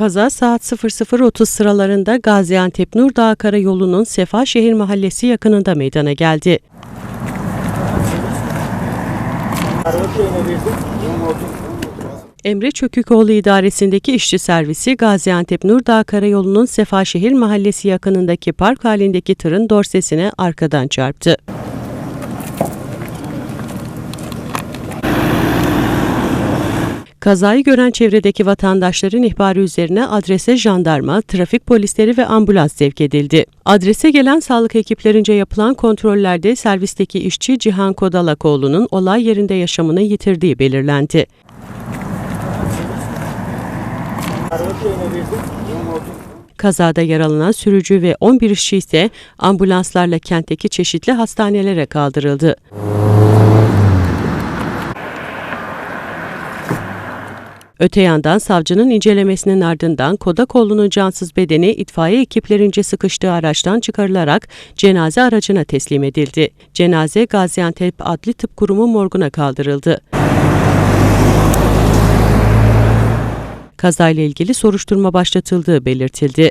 Kaza saat 00.30 sıralarında Gaziantep Nurdağ Karayolu'nun Sefaşehir Mahallesi yakınında meydana geldi. Emre Çökükoğlu idaresindeki işçi servisi Gaziantep Nurdağ Karayolu'nun Sefaşehir Mahallesi yakınındaki park halindeki tırın dorsesine arkadan çarptı. Kazayı gören çevredeki vatandaşların ihbarı üzerine adrese jandarma, trafik polisleri ve ambulans sevk edildi. Adrese gelen sağlık ekiplerince yapılan kontrollerde servisteki işçi Cihan Kodalakoğlu'nun olay yerinde yaşamını yitirdiği belirlendi. Kazada yaralanan sürücü ve 11 işçi ise ambulanslarla kentteki çeşitli hastanelere kaldırıldı. Öte yandan savcının incelemesinin ardından Kodakoğlu'nun cansız bedeni itfaiye ekiplerince sıkıştığı araçtan çıkarılarak cenaze aracına teslim edildi. Cenaze Gaziantep Adli Tıp Kurumu morguna kaldırıldı. Kazayla ilgili soruşturma başlatıldığı belirtildi.